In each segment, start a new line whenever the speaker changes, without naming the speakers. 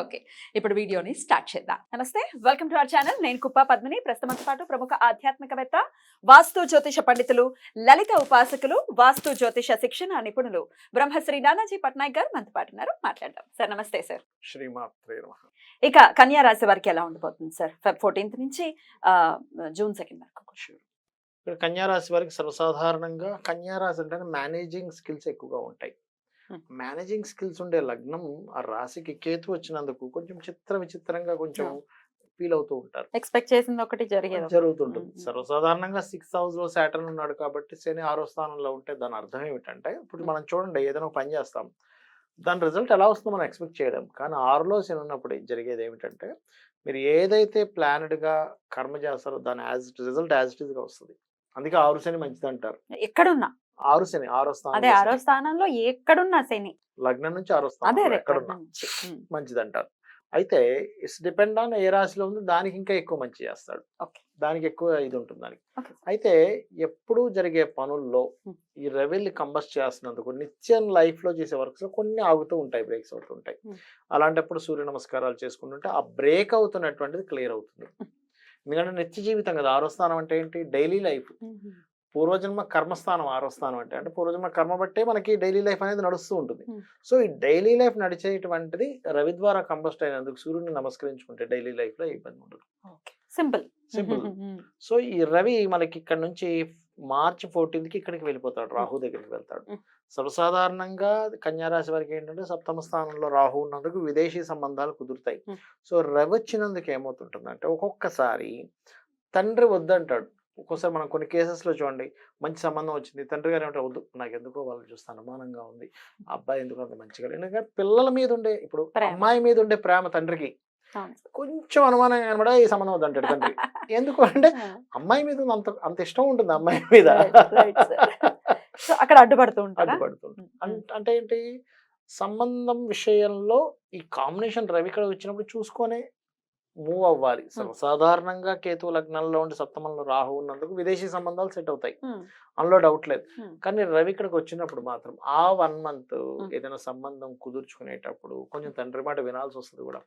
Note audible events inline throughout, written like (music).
Okay ఇప్పుడు వీడియోని start చేద్దాం. నమస్తే వెల్కమ్ టు అవర్ ఛానల్. నేను కుప్ప పద్మిని. ప్రస్తుతంతో పాటు ప్రముఖ ఆధ్యాత్మికవేత్త వాస్తు జ్యోతిష పండితులు లలిత ఉపాసకులు వాస్తు జ్యోతిష శిక్షణ నిపుణులు బ్రహ్మశ్రీ నానాజీ పట్నాయక్ గారు మనతో పాటు ఉన్నారు. మాట్లాడదాం. సార్ నమస్తే సార్. ఇక కన్యా రాశి వారికి ఎలా ఉండబోతుంది సార్? ఫోర్టీన్త్ నుంచి జూన్ సెకండ్ వరకు.
ఇక్కడ కన్యారాశి వారికి సర్వసాధారణంగా కన్యారాశి అంటే మేనేజింగ్ స్కిల్స్ ఎక్కువగా ఉంటాయి. మేనేజింగ్ స్కిల్స్ ఉండే లగ్నం ఆ రాశికి కేతు వచ్చినందుకు కొంచెం చిత్ర విచిత్రంగా కొంచెం. ఫీల్ అవుతూ ఉంటారు
ఎక్స్పెక్ట్ చేసింది ఒకటి జరిగేది.
జరుగుతుంటుంది. సర్వసాధారణంగా సిక్స్ హౌస్లో సాటర్న్ ఉన్నాడు కాబట్టి శని ఆరో స్థానంలో ఉంటే దాని అర్థం ఏమిటంటే ఇప్పుడు. మనం చూడండి ఏదైనా పని చేస్తాం దాని రిజల్ట్ ఎలా వస్తుందో మనం ఎక్స్పెక్ట్ చేయడం కానీ ఆరులో శని ఉన్నప్పుడు జరిగేది ఏమిటంటే మీరు ఏదైతే ప్లానెడ్గా కర్మ చేస్తారో దాని యాజ్ రిజల్ట్ యాజ్ ఇట్గా వస్తుంది అందుకే ఆరు శని మంచిది అంటారు
ఎక్కడున్నా
ఆరు శని ఆరో స్థానం
అదే ఆరో స్థానంలో ఎక్కడున్నా శని
లగ్నం నుంచి ఆరో స్థానం ఎక్కడున్నా మంచిది అంటారు అయితే ఇట్స్ డిపెండ్ ఆన్ ఏ రాశిలో ఉంది దానికి ఇంకా ఎక్కువ మంచి చేస్తాడు. దానికి ఎక్కువ ఇది ఉంటుంది దానికి. అయితే ఎప్పుడూ జరిగే పనుల్లో. ఈ రెవెల్ కంబస్ట్ చేస్తున్నందుకు నిత్యం లైఫ్లో చేసే వర్క్స్లో కొన్ని ఆగుతూ ఉంటాయి బ్రేక్స్ అవుతూ ఉంటాయి
Hmm.
అలాంటప్పుడు సూర్య నమస్కారాలు చేసుకుంటుంటే ఆ బ్రేక్ అవుతున్నటువంటిది క్లియర్ అవుతుంది. ఎందుకంటే నిత్య జీవితం కదా. ఆరో స్థానం అంటే ఏంటి? Daily life. పూర్వజన్మ కర్మస్థానం ఆరో స్థానం అంటే అంటే పూర్వజన్మ కర్మ బట్టే మనకి డైలీ లైఫ్ అనేది నడుస్తూ ఉంటుంది. సో ఈ డైలీ లైఫ్ నడిచేటువంటిది రవి ద్వారా కంబస్ట్ అయినందుకు సూర్యుని నమస్కరించుకుంటే డైలీ లైఫ్లో ఇబ్బంది ఉండదు.
సింపుల్.
సింపుల్. సో ఈ రవి మనకి ఇక్కడ నుంచి మార్చ్ ఫోర్టీన్త్కి ఇక్కడికి వెళ్ళిపోతాడు రాహు దగ్గరికి వెళ్తాడు. సర్వసాధారణంగా కన్యారాశి వారికి ఏంటంటే సప్తమ స్థానంలో రాహు ఉన్నందుకు విదేశీ సంబంధాలు కుదురుతాయి. సో రవి వచ్చినందుకు ఏమవుతుంటుందంటే ఒక్కొక్కసారి తండ్రి వద్దంటాడు ఒక్కోసారి మనం కొన్ని కేసెస్లో చూడండి మంచి సంబంధం వచ్చింది తండ్రి గారు ఏమంటే వద్దు నాకు ఎందుకో వాళ్ళు చూస్తే అనుమానంగా ఉంది అబ్బాయి ఎందుకు అంత మంచిగా లేడు?" ఎందుకంటే పిల్లల మీద ఉండే ఇప్పుడు. అమ్మాయి మీద ఉండే ప్రేమ తండ్రికి. కొంచెం అనుమానంగా కనబడా ఈ సంబంధం వద్దంటాడు తండ్రి. (laughs) ఎందుకు అంటే అమ్మాయి మీద అంత అంత ఇష్టం ఉంటుంది అమ్మాయి మీద.
అక్కడ అడ్డుపడుతూ
అడ్డుపడుతుంది అం- అంటే ఏంటి? సంబంధం విషయంలో ఈ కాంబినేషన్ రవి ఇక్కడ వచ్చినప్పుడు చూసుకొని మూవ్ అవ్వాలి. సర్వసాధారణంగా కేతు లగ్నంలో ఉండి సప్తమంలో రాహు ఉన్నందుకు విదేశీ సంబంధాలు సెట్ అవుతాయి. అందులో డౌట్ లేదు. కానీ రవి ఇక్కడికి వచ్చినప్పుడు మాత్రం ఆ వన్ మంత్. ఏదైనా సంబంధం కుదుర్చుకునేటప్పుడు కొంచెం తండ్రి మాట వినాల్సి వస్తుంది కూడా.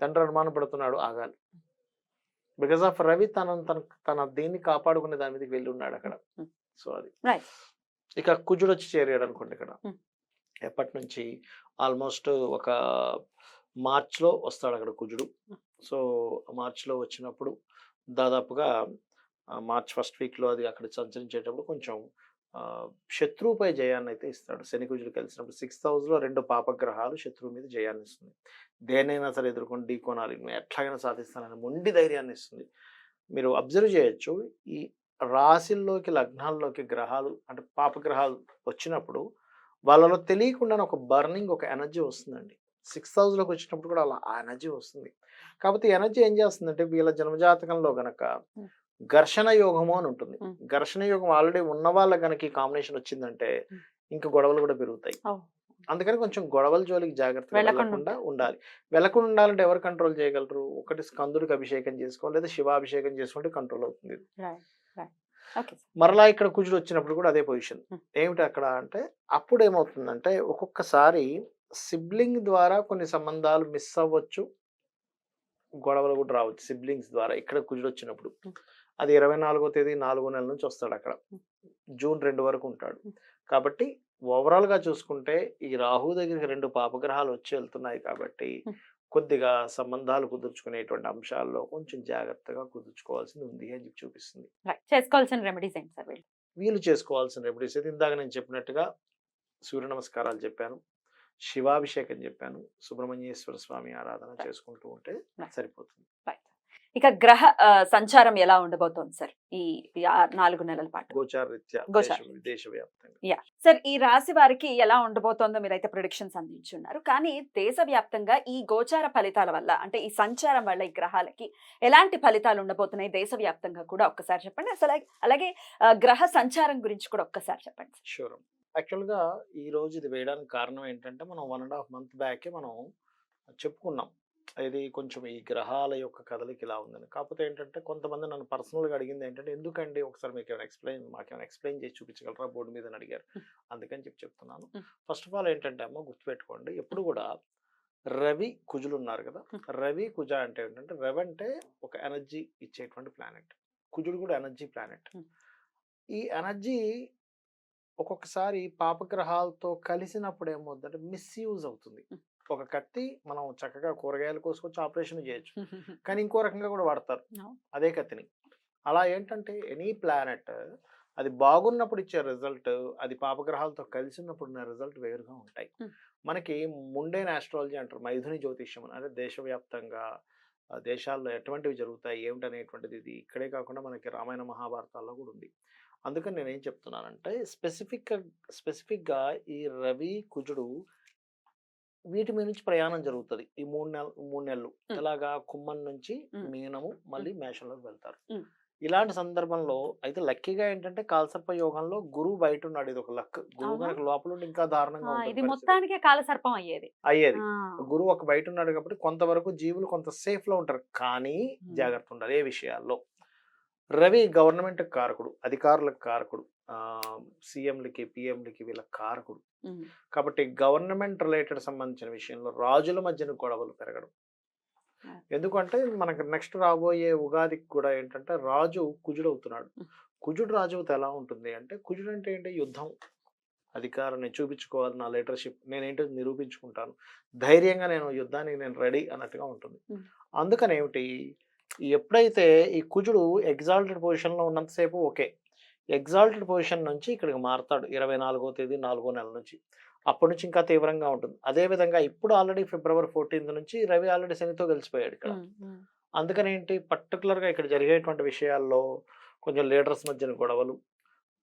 తండ్రి అనుమాన పడుతున్నాడు ఆగాలి బికాస్ ఆఫ్ రవి తన తన తన దీన్ని కాపాడుకునే దాని మీదకి వెళ్ళి ఉన్నాడు అక్కడ
Hmm.
సో అది
Right.
ఇక కుజుడు వచ్చి చేరాడు అనుకోండి ఇక్కడ
Hmm.
ఎప్పటి నుంచి ఆల్మోస్ట్ ఒక మార్చ్లో వస్తాడు అక్కడ కుజుడు
Hmm.
సో మార్చ్లో వచ్చినప్పుడు దాదాపుగా మార్చ్ ఫస్ట్ వీక్లో అది అక్కడ సంచరించేటప్పుడు కొంచెం శత్రువుపై జయాన్ని అయితే ఇస్తాడు శనికుజుడు కలిసినప్పుడు సిక్స్త్ హౌస్లో రెండు పాపగ్రహాలు శత్రువు మీద జయాన్ని ఇస్తుంది దేనైనా సరే ఎదుర్కొని ఢీకొనాలి. నువ్వు ఎట్లాగైనా సాధిస్తానని మొండి ధైర్యాన్ని ఇస్తుంది. మీరు అబ్జర్వ్ చేయొచ్చు. ఈ రాశిల్లోకి లగ్నాల్లోకి గ్రహాలు అంటే పాపగ్రహాలు వచ్చినప్పుడు వాళ్ళలో తెలియకుండానే ఒక బర్నింగ్ ఒక ఎనర్జీ వస్తుందండి. సిక్స్త్ హౌస్లోకి వచ్చినప్పుడు కూడా అలా ఆ ఎనర్జీ వస్తుంది. కాకపోతే ఎనర్జీ ఏం చేస్తుందంటే వీళ్ళ జన్మజాతకంలో గనక ఘర్షణ యోగము అని ఉంటుంది. ఘర్షణ యోగం ఆల్రెడీ ఉన్న వాళ్ళ గనక ఈ కాంబినేషన్ వచ్చిందంటే. ఇంకా గొడవలు కూడా పెరుగుతాయి. అందుకని కొంచెం గొడవల జోలికి జాగ్రత్తగా
వెళ్ళకుండా
ఉండాలి. వెళ్ళకుండా ఉండాలంటే ఎవరు కంట్రోల్ చేయగలరు? ఒకటి స్కందుడికి అభిషేకం చేసుకోవాలి లేదా శివాభిషేకం చేసుకుంటే కంట్రోల్ అవుతుంది. మరలా ఇక్కడ కుజుడు వచ్చినప్పుడు కూడా అదే పొజిషన్. ఏమిటి అక్కడ అంటే అప్పుడు ఏమవుతుందంటే ఒక్కొక్కసారి సిబ్లింగ్ ద్వారా కొన్ని సంబంధాలు మిస్ అవ్వచ్చు. గొడవలు కూడా రావచ్చు సిబ్లింగ్స్ ద్వారా ఇక్కడ కుజుడు వచ్చినప్పుడు. అది ఇరవై నాలుగో తేదీ నాలుగో నెల నుంచి వస్తాడు అక్కడ. జూన్ రెండు వరకు ఉంటాడు. కాబట్టి ఓవరాల్గా చూసుకుంటే ఈ రాహు దగ్గరికి రెండు పాపగ్రహాలు వచ్చి వెళ్తున్నాయి కాబట్టి. కొద్దిగా సంబంధాలు కుదుర్చుకునేటువంటి అంశాల్లో కొంచెం జాగ్రత్తగా కుదుర్చుకోవాల్సింది ఉంది అని చెప్పి చూపిస్తుంది.
చేసుకోవాల్సిన రెమెడీస్ ఏంటి సార్ వీళ్ళు
చేసుకోవాల్సిన రెమెడీస్ అయితే ఇందాక నేను చెప్పినట్టుగా సూర్య నమస్కారాలు చెప్పాను శివాభిషేకం చెప్పాను. సుబ్రహ్మణ్యేశ్వర స్వామి ఆరాధన చేసుకుంటూ ఉంటే. సరిపోతుంది.
ఇక గ్రహ సంచారం ఎలా ఉండబోతోంది సార్? ఈ నాలుగు నెలల పాటు.
గోచార రీత్యా
గోచార
దేశ- దేశవ్యాప్తంగా.
యా. సార్ ఈ రాశి వారికి ఎలా ఉండబోతోందో మీరైతే ప్రొడిక్షన్స్ అందించున్నారు. కానీ దేశవ్యాప్తంగా ఈ గోచార ఫలితాల వల్ల అంటే ఈ సంచారం వల్ల ఈ గ్రహాలకి ఎలాంటి ఫలితాలు ఉండబోతున్నాయి? దేశవ్యాప్తంగా కూడా ఒక్కసారి చెప్పండి. అసలు అలాగే- గ్రహ సంచారం గురించి కూడా ఒక్కసారి చెప్పండి
షూర్. యాక్చువల్గా ఈ రోజు ఇది వేయడానికి కారణం ఏంటంటే మనం వన్ అండ్ హాఫ్ మంత్ బ్యాకే మనం చెప్పుకున్నాం. ఇది కొంచెం ఈ గ్రహాల యొక్క కదలిక ఇలా ఉందని. కాకపోతే ఏంటంటే కొంతమంది నన్ను పర్సనల్గా అడిగింది ఏంటంటే ఎందుకండి ఒకసారి మీకు ఏమైనా ఎక్స్ప్లెయిన్ మాకేమైనా ఎక్స్ప్లెయిన్ చేసి చూపించగలరా బోర్డు మీద? అడిగారు. అందుకని చెప్పి చెప్తున్నాను. ఫస్ట్ ఆఫ్ ఆల్ ఏంటంటే అమ్మ గుర్తుపెట్టుకోండి ఎప్పుడు కూడా రవి కుజులు ఉన్నారు కదా. రవి కుజ అంటే ఏంటంటే రవి అంటే ఒక ఎనర్జీ ఇచ్చేటువంటి ప్లానెట్. కుజుడు కూడా ఎనర్జీ ప్లానెట్. ఈ ఎనర్జీ ఒక్కొక్కసారి పాపగ్రహాలతో కలిసినప్పుడు ఏమవుతుందంటే మిస్యూజ్ అవుతుంది. ఒక కత్తి మనం చక్కగా కూరగాయలు కోసుకొచ్చి ఆపరేషన్ చేయొచ్చు (laughs) కానీ ఇంకో రకంగా కూడా వాడతారు. అదే కత్తిని అలా ఏంటంటే ఎనీ ప్లానెట్ అది బాగున్నప్పుడు ఇచ్చే రిజల్ట్ అది పాపగ్రహాలతో కలిసి ఉన్నప్పుడు ఉన్న రిజల్ట్ వేరుగా ఉంటాయి. మనకి ముండేన్ ఆస్ట్రాలజీ అంటారు మైథుని జ్యోతిష్యం. అంటే దేశవ్యాప్తంగా దేశాల్లో ఎటువంటివి జరుగుతాయి? ఏమిటి అనేటువంటిది ఇది ఇక్కడే కాకుండా మనకి రామాయణ మహాభారతాల్లో కూడా ఉంది. అందుకని నేను ఏం చెప్తున్నానంటే స్పెసిఫిక్ స్పెసిఫిక్గా ఈ రవి కుజుడు వీటి మీద నుంచి ప్రయాణం జరుగుతుంది. ఈ మూడు నెల మూడు నెలలు. ఇలాగా కుమ్మం నుంచి. మీనము మళ్ళీ మేషంలోకి వెళ్తారు. ఇలాంటి సందర్భంలో అయితే లక్కీగా ఏంటంటే కాల్సర్ప యోగంలో గురువు బయట ఉన్నాడు ఇది ఒక లక్ గురువు? కనుక లోపల ఇంకా దారుణంగా
ఇది. మొత్తానికే కాలసర్పం అయ్యేది
అయ్యేది గురువు ఒక బయట ఉన్నాడు కాబట్టి కొంతవరకు జీవులు కొంత సేఫ్లో ఉంటారు కానీ. జాగ్రత్త ఉండాలి ఏ విషయాల్లో రవి గవర్నమెంట్ కారకుడు అధికారులకు కారకుడు ఆ, సీఎంలకి పిఎంలకి వీళ్ళ కారకుడు కాబట్టి గవర్నమెంట్ రిలేటెడ్ సంబంధించిన విషయంలో రాజుల మధ్యన గొడవలు పెరగడం. ఎందుకంటే మనకు నెక్స్ట్ రాబోయే ఉగాదికి కూడా ఏంటంటే రాజు కుజుడు అవుతున్నాడు. కుజుడు రాజు ఎలా ఉంటుంది అంటే కుజుడు అంటే ఏంటి? యుద్ధం. అధికారం నేను చూపించుకోవాలి నా లీడర్షిప్. నేనేంటో నిరూపించుకుంటాను. ధైర్యంగా నేను యుద్ధానికి నేను రెడీ అన్నట్టుగా ఉంటుంది. అందుకని ఏమిటి? ఎప్పుడైతే ఈ కుజుడు ఎగ్జాల్టెడ్ పొజిషన్లో ఉన్నంతసేపు ఓకే. ఎగ్జాల్టెడ్ పొజిషన్ నుంచి ఇక్కడికి మారతాడు. ఇరవై నాలుగో తేదీ నాలుగో నెల నుంచి. అప్పటి నుంచి ఇంకా తీవ్రంగా ఉంటుంది. అదే విధంగా ఇప్పుడు ఆల్రెడీ ఫిబ్రవరి ఫోర్టీన్త్ నుంచి రవి ఆల్రెడీ శనితో కలిసిపోయాడు ఇక్కడ. అందుకని ఏంటి? పర్టికులర్గా ఇక్కడ జరిగేటువంటి విషయాల్లో కొంచెం లీడర్స్ మధ్యన గొడవలు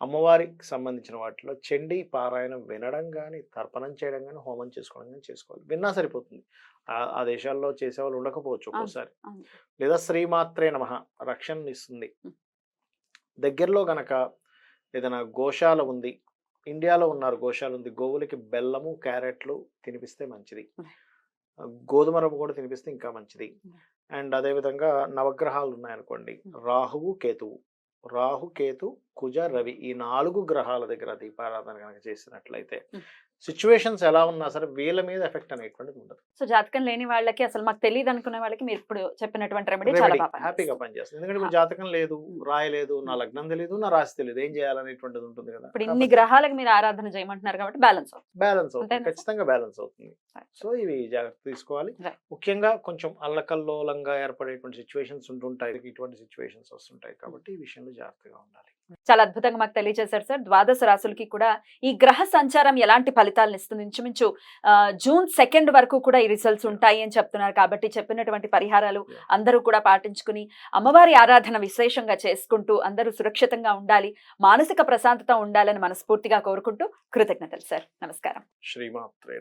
అమ్మవారికి సంబంధించిన వాటిలో చండీ పారాయణం వినడం కానీ తర్పణం చేయడం కానీ హోమం చేసుకోవడం కానీ చేసుకోవాలి విన్నా సరిపోతుంది ఆ- దేశాల్లో చేసేవాళ్ళు ఉండకపోవచ్చు ఒక్కోసారి. లేదా శ్రీమాత్రే నమ రక్షణ ఇస్తుంది. దగ్గరలో గనక ఏదైనా గోశాల ఉంది ఇండియాలో ఉన్నారు గోశాల ఉంది గోవులకి బెల్లము క్యారెట్లు తినిపిస్తే మంచిది. గోధుమ రవ్వ కూడా తినిపిస్తే ఇంకా మంచిది. అండ్ అదేవిధంగా నవగ్రహాలు ఉన్నాయనుకోండి. రాహువు కేతువు రాహు కేతు కుజ రవి ఈ నాలుగు గ్రహాల దగ్గర దీపారాధన కనుక చేసినట్లయితే సిచ్యువేషన్స్ ఎలా ఉన్నా సరే వీళ్ళ మీద ఎఫెక్ట్ అనేటువంటిది ఉండదు
సో జాతకం లేని వాళ్ళకి అసలు మాకు తెలియదు అనుకునే వాళ్ళకి మీరు ఇప్పుడు చెప్పినటువంటి రెమెడీ చాలా
హ్యాపీగా
పనిచేస్తుంది.
ఎందుకంటే
హా.
జాతకం లేదు. రాయలేదు నా. లగ్నం తెలియదు నా రాశి తెలియదు ఏం చేయాలనేటువంటిది ఉంటుంది కదా
ఇప్పుడు ఇన్ని గ్రహాలకు మీరు ఆరాధన చేయమంటున్నారు కాబట్టి బ్యాలెన్స్ అవుతుంది
బ్యాలెన్స్ అవుతుంది? ఖచ్చితంగా బ్యాలెన్స్ అవుతుంది సో ఇవి జాగ్రత్త తీసుకోవాలి. ముఖ్యంగా కొంచెం అల్లకల్లోలంగా ఏర్పడేటువంటి సిచ్యువేషన్స్ ఉంటుంటాయి ఇటువంటి సిచ్యువేషన్స్ వస్తుంటాయి కాబట్టి ఈ విషయంలో జాగ్రత్తగా ఉండాలి
చాలా అద్భుతంగా మాకు తెలియజేశారు సార్. ద్వాదశ రాసులకి కూడా ఈ గ్రహ సంచారం ఎలాంటి ఫలితాలను ఇస్తుంది? ఇంచుమించు జూన్ సెకండ్ వరకు కూడా ఈ రిజల్ట్స్ ఉంటాయి అని చెప్తున్నారు. కాబట్టి చెప్పినటువంటి పరిహారాలు. అందరూ కూడా పాటించుకుని అమ్మవారి ఆరాధన విశేషంగా చేసుకుంటూ అందరూ సురక్షితంగా ఉండాలి మానసిక ప్రశాంతత ఉండాలని మనస్ఫూర్తిగా కోరుకుంటూ కృతజ్ఞతలు సార్. నమస్కారం.
శ్రీమాత్రే